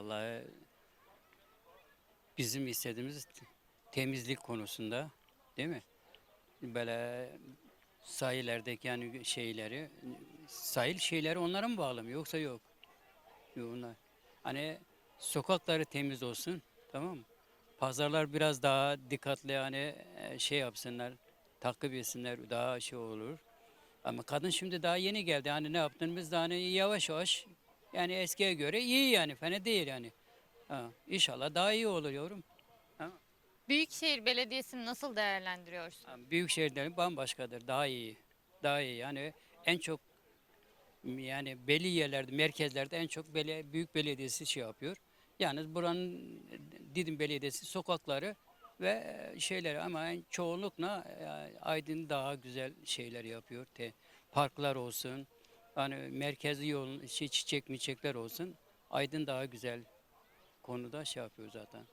Vallahi bizim istediğimiz temizlik konusunda değil mi? Böyle sahillerdeki yani şeyleri sahil şeyleri onlara mı bağlı mı yoksa yok? Yok onlar. Hani sokakları temiz olsun tamam mı? Pazarlar biraz daha dikkatli hani e, şey yapsınlar, takip etsinler daha şey olur. Ama kadın şimdi daha yeni geldi. Hani ne yaptığımız da hani yavaş yavaş yani eskiye göre iyi yani fena değil yani. Ha, inşallah daha iyi olur yavrum. Büyükşehir Belediyesi'ni nasıl değerlendiriyorsun? Ha, Büyük şehirlerin bambaşkadır. Daha iyi. Daha iyi. Yani en çok yani belli yerlerde, merkezlerde en çok bele, büyük belediyesi şey yapıyor. Yalnız buranın Didim Belediyesi sokakları ve şeyleri ama en çoğunlukla e, Aydın daha güzel şeyler yapıyor. Te, parklar olsun, hani merkezi yol, şey, çiçek miçekler olsun. Aydın daha güzel konuda şey yapıyor zaten.